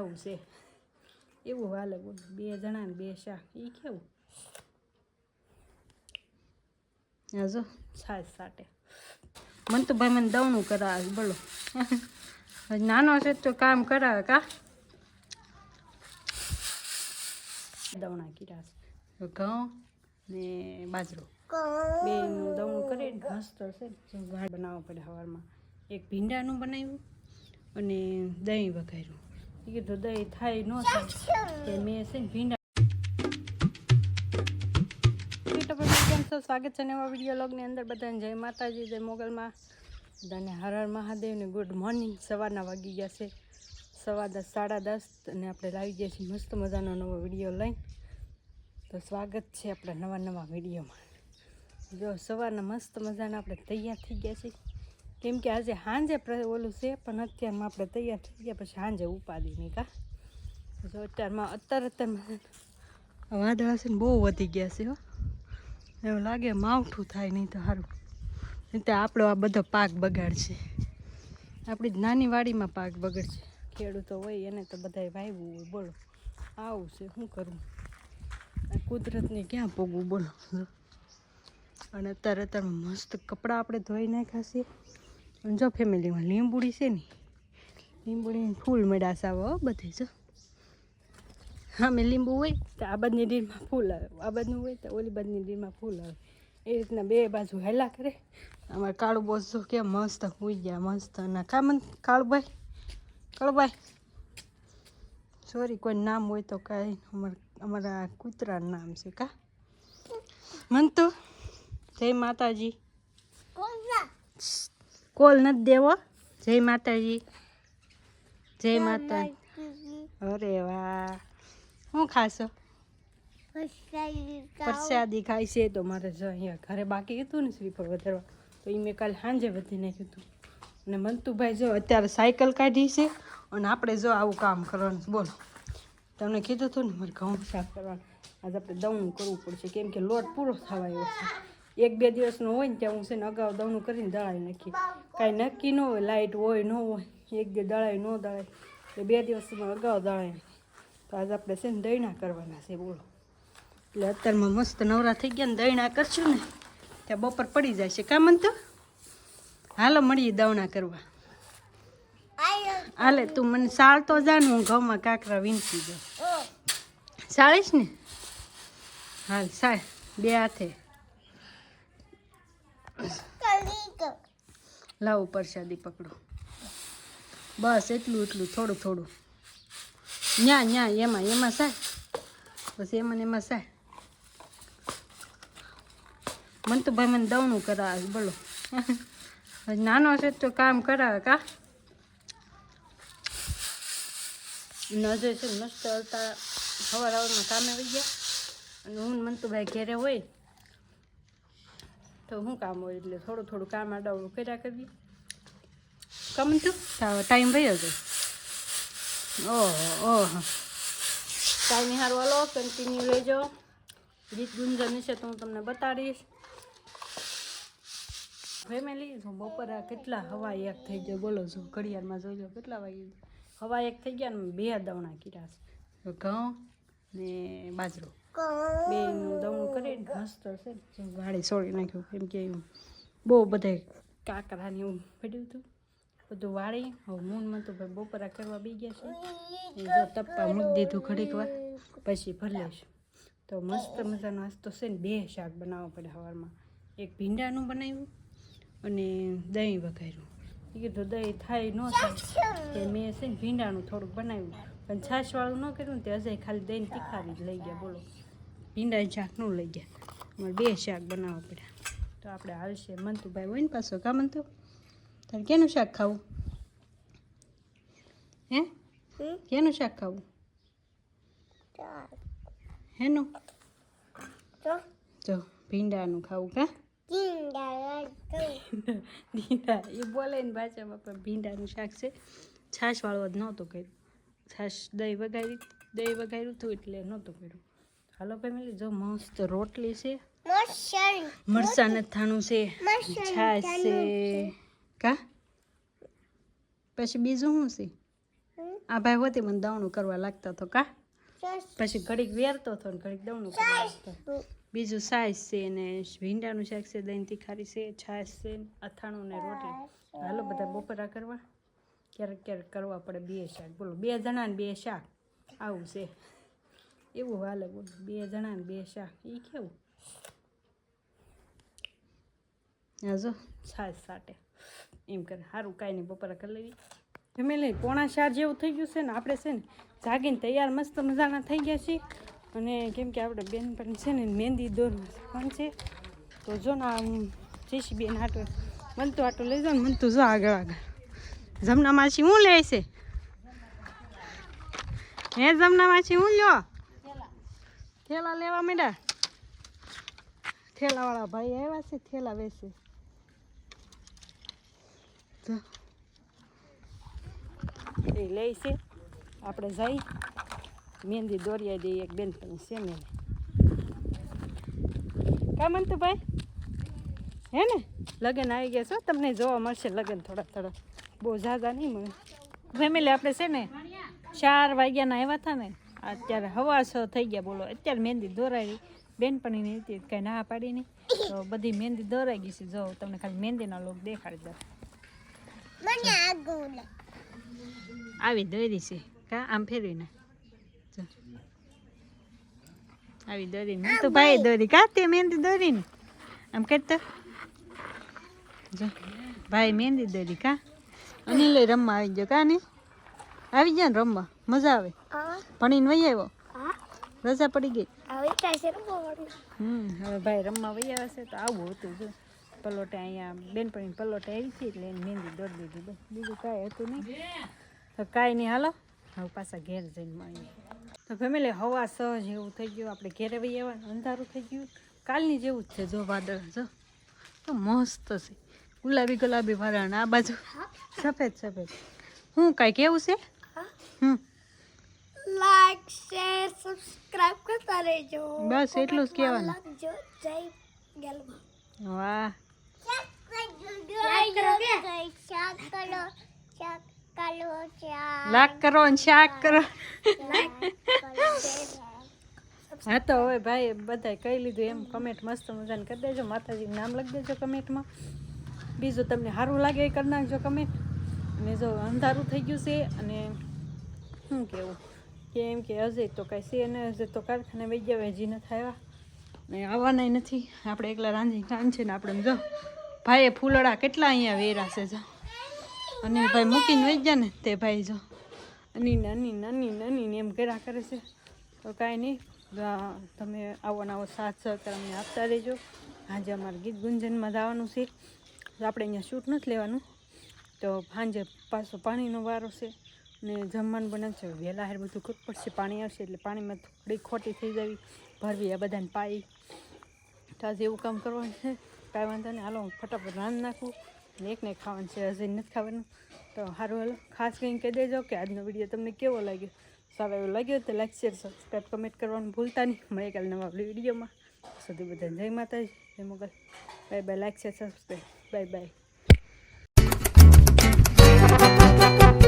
આવું છે. એવું હાલે બોલો. બે જણા ને બે શાક. એ કેવું? જો, છાશ સાટે મને તો ભાઈ મને દવણું કરાવે, બોલો. નાનો છે તો કામ કરાવે કા? દવણા કીરા છે. ઘઉં ને બાજરો. બેનું દવણું કરે મસ્ત છે જો વાળ બનાવવો પડે સવારમાં એક ભીંડાનું બનાવ્યું અને દહીં વઘાર્યું. કીધું, દહીં થાય ન થાય. મેં છે ને ભીંડા સ્વાગત છે નવા વીડિયો લોગની અંદર બધાને. જય માતાજી, જય મોગલમાં. બધાને હર મહાદેવને ગુડ મોર્નિંગ સવારના વાગી ગયા છે. સવા દસ, સાડા દસ અને આપણે લાવી ગયા છીએ મસ્ત મજાનો નવો વીડિયો લઈ તો સ્વાગત છે આપણા નવા નવા વિડીયોમાં. જો સવારના મસ્ત મજાના આપણે તૈયાર થઈ ગયા છીએ. કેમ કે આજે સાંજે ઓલું છે, પણ અત્યારમાં આપણે તૈયાર થઈ ગયા, પછી સાંજે ઉપાદી નહીં કા? જો અત્યારમાં, અત્યારે અત્યારમાં વાદળા છે ને બહુ વધી ગયા છે હો. એવું લાગે માવઠું થાય નહીં તો સારું. નહીં તો આપણો આ બધો પાક બગાડશે. આપણી જ નાની વાડીમાં પાક બગડશે. ખેડૂતો હોય એને તો બધાય વાવ્યું હોય, બોલો. આવું છે, શું કરવું? આ કુદરતને ક્યાં પોગવું બોલો. અને અત્યારે અત્યારે મસ્ત કપડાં આપણે ધોઈ નાખ્યા છે અને જો ફેમિલીમાં લીંબુડી છે ને લીંબુડી ફૂલ મેળાશ આવો હો બધે જો. હા મેં લીંબુ હોય તો આ બાજની ડીરમાં ફૂલ આવે. આ બાજનું હોય તો ઓલી બાજની ડીરમાં ફૂલ આવે. એ રીતના બે બાજુ હેલા કરે. અમારે કાળું બોસ જો કે મસ્ત હોઈ ગયા મસ્ત. અને કા મન કાળુભાઈ? કાળુભાઈ? સોરી કોઈ નામ હોય તો કાંઈ અમારા અમારા કૂતરાનું નામ છે કા? મન તો જય માતાજી. કોલ નથી દેવો? જય માતાજી. જય માતા અરે વાહ. શું ખાશો? પ્રસાદી ખાય છે તો મારે જો અહીંયા ઘરે બાકી હતું ને શ્રીફળ વધારવા તો એ મેં કાલે સાંજે વધી નાખ્યું હતું. અને મંતુભાઈ જો અત્યારે સાયકલ કાઢી છે અને આપણે જો આવું કામ કરવાનું બોલો. તમને કીધું હતું ને મારે ઘઉં સાફ કરવાનું. આજે આપણે દવણું કરવું પડશે. કેમ કે લોટ પૂરો થવા આવ્યો છે. એક બે દિવસનો હોય ને ત્યાં હું છે ને અગાઉ દવનું કરીને દળાવી નાખી. કાંઈ નક્કી ન હોય લાઇટ હોય ન હોય એક બે દળાય ન દળાય. એટલે બે દિવસમાં અગાઉ દળાવી તો આજે આપણે છે ને દહીણા કરવાના છે બોલો. એટલે અત્યારમાં મસ્ત નવરા થઈ ગયા ને દહીણા કરશું ને ત્યાં બપોર પડી જાય છે. કામ તો હાલો મળીએ દવણા કરવા. હાલે તું મને સાળતો જા ને હું ઘઉંમાં કાંકરા વીંટી જાઉં સાળીશ ને? હાલ સાળ બે હાથે. લાવો પ્રસાદી પકડો. બસ એટલું એટલું, થોડું થોડું. ન્યા ન્યા, એમાં એમાં સાહેબ બસ એમાં એમાં સાહેબ મને તો ભાઈ મને દવણું કરાવે, બોલો. નાનો છે તો કામ કરાવે કા? નજર છે મસ્ત હલતા સવાર સવારમાં કામે આવી ગયા. અને હું ને મંતુભાઈ ઘેરે હોય. તો શું કામ હોય એટલે થોડું થોડું કામ આડાવડું કર્યા કરીએ. કમ તો ટાઈમ ભાઈ હતો ઓહો ઓહો. ટાઈમ હારું હાલો કન્ટિન્યુ લેજો ગીત ગુંજન વિશે તો હું તમને બતાડીશ. ફેમિલી જો બપોરે કેટલા હવા એક થઈ ગયો. બોલો છો ઘડિયાળમાં જોજો કેટલા વાગી હવા એક થઈ ગયા ને બે દવણા કીરા છે. ઘઉં ને બાજરો. બેનું દવણું કરી મસ્ત છે. વાળી છોડી નાખ્યું, એમ કે બહુ બધે કાકરા ને એવું પડ્યું હતું. બધું વાળી, હવે મૂનમાં તો ભાઈ બપોરા કરવા બી ગયા છે. એ જો તપ્પા મૂકી દીધું ઘડીક વાર, પછી ભરી લઈશું તો મસ્ત મજાનો નાસ્તો છે ને બે શાક બનાવવા પડે સવારમાં એક ભીંડાનું બનાવ્યું અને દહીં વઘાર્યું. એ કીધું દહીં થાય ન થાય. તે મેં છે ને ભીંડાનું થોડુંક બનાવ્યું. પણ છાશવાળું ન કર્યું ને તે અજય ખાલી દહીં તીખાવી જ લઈ ગયા, બોલો. ભીંડા શાક ન લઈ ગયા અમારે બે શાક બનાવવા પડ્યા. તો આપણે હાલશે. મંતુભાઈ હોય ને પાછો. કા મંતુ? તારે કેનું શાક ખાવું? હે? કેનું શાક ખાવું? હેનું? જો ભીંડાનું ખાવું કા? ભીંડા. એ બોલે ને ભાષામાં પણ ભીંડાનું શાક છે. છાશવાળું જ નહોતું કર્યું. છાશ દહીં વગાડી દહીં વગાડ્યું હતું એટલે નહોતું કર્યું. હાલો ફેમિલી જો મસ્ત રોટલી છે. મરચાં થાણું છે. છાશ છે. કા? પછી બીજું શું છે? આ ભાઈ હોતી મને દવણું કરવા લાગતો હતો કા? પછી ઘડીક વેરતો હતો ને ઘડીક દવણું કરવા લાગતો. બીજું સાઈઝ છે ને ભીંડાનું શાક છે દહીં તીખારી છે છાશ છે અથાણું ને રોટલી. હાલો બધા બપોરા કરવા. ક્યારેક ક્યારેક કરવા પડે બે શાક. બોલો બે જણા ને બે શાક. આવું છે. એવું હાલે બોલો, બે જણા ને બે શાક એ કેવું? હા જો, છાશ સાટે એમ કરે સારું કાંઈ નહીં, બપોરે કરી લેવી. ફેમિલી પોણા ચાર જેવું થઈ ગયું છે ને, આપણે છે ને, જાગીને તૈયાર મસ્ત મજાના થઈ ગયા છીએ. અને કેમ કે આપણે બેન પણ છે ને, મહેંદી દોરવા પણ છે. તો જો ને, આમ જઈશી બેન આટો મનતું આટો લઈ જાઓ ને મનતું જો આગળ આગળ. જમના માછી હું લે છે? હે જમના માછી હું લ્યો? થેલા લેવા માંડ્યા? થેલાવાળા ભાઈ આવ્યા છે, થેલા વેચે. એ લે છે. આપણે જઈ. મહેંદી દોરિયા દઈએ, એક બેન પણ છે ને કામ મનતું ભાઈ હે ને? લગ્ન આવી ગયા છો? તમને જોવા મળશે લગ્ન થોડા થોડા. બહુ ઝાઝા નહીં મળે. ફેમિલી આપણે છે ને ચાર વાગ્યાના આવ્યા હતા ને અત્યારે હવા છ થઈ ગયા બોલો. અત્યારે મહેંદી દોરાવી. બેનપણી નહીં હતી કાંઈ ના પાડી નહીં. તો બધી મહેંદી દોરાઈ ગઈ છે. જો તમને ખાલી મહેંદીના લોક દેખાડી દો આવી દોરી છે. કા? આમ ફેરવીને. આવી દોરીને તો ભાઈ દોરી. કા તે મહેંદી દોરીને? આમ કરતો? જો. ભાઈ મહેંદી દોરી કા? અનિલ રમવા આવી ગયો કા ની? આવી ગયા ને રમવા? મજા આવે? ભણીને વહી આવ્યો? રજા પડી ગઈ? હમ હવે ભાઈ રમવા વહી આવે છે તો આવું હતું જો. પલોટે અહીંયા બેનપણી પલોટે આવી હતી એટલે એને મહેંદી દોડ દીધી બસ. બીજું કાંઈ હતું નહીં. તો કાંઈ નહીં હાલો. હવે પાછા ઘેર જઈને મળીએ. તો ફેમિલી હવા સહજ એવું થઈ ગયું. આપણે ઘેરે વહી આવ્યા અંધારું થઈ ગયું. કાલની જેવું જ છે જો વાદળ જો. તો મસ્ત છે. ગુલાબી ગુલાબી વાદળ આ બાજુ. સફેદ સફેદ. હું કાંઈ કેવું છે? લાઈક શેર સબસ્ક્રાઇબ કરતા રહેજો. બસ એટલું જ કહેવાનું. જય ગેલમાં. વાહ. લાક કરો ને શાક કરો. હા તો હવે ભાઈ બધાય કહી લીધું એમ કમેન્ટ મસ્ત મજાને કરી દેજો. માતાજીનું નામ લખી દેજો કમેન્ટમાં બીજું તમને સારું લાગે એ કરી નાખજો કમેન્ટ અને જો અંધારું થઈ ગયું છે અને શું કેવું? કે એમ કે હજે તો કાંઈ છે ને, હજે તો કારખાને વહી ગયા હજી નથી આવ્યા ને આવવાના નથી. આપણે એકલા રાંધી કાન છે ને આપણે જો, ભાઈએ ફૂલડા કેટલા અહીંયા વેરા છે જો. અને ભાઈ મૂકીને વહી ગયા ને તે ભાઈ જો. નાની નાની નાની નાની ને એમ કર્યા કરે છે. તો કાંઈ નહીં તમે આવો ને આવો સાથ સહકાર અમને આપતા રહેજો. આજે અમારે ગીત ગુંજનમાં જવાનું છે. આપણે અહીંયા શૂટ નથી લેવાનું. તો સાંજે પાછો પાણીનો વારો છે. ને જમવાનું બનાવશે વહેલા હાર બધું ખૂબ પડશે, પાણી આવશે એટલે પાણીમાં થોડી ખોટી થઈ જવી. ભરવી આ બધાને પાઈ. તો આજે એવું કામ કરવાનું છે. કાંઈ વાંધો નહીં. હાલો, હું ફટાફટ રાંધ નાખું. ને એકને ખાવાનું છે, હજી નથી ખાવાનું. તો સારું હાલો. ખાસ કરીને કહી દેજો કે આજનો વીડિયો તમને કેવો લાગ્યો? સારો એવો લાગ્યો તો લાઈક, શેર, સબસ્ક્રાઈબ, કમેન્ટ કરવાનું ભૂલતા નહીં. મળે કાલે નવા વિડીયોમાં. સુધી બધા જય માતાજી, જય Mogal. Bye bye. Like, share, subscribe. Bye bye.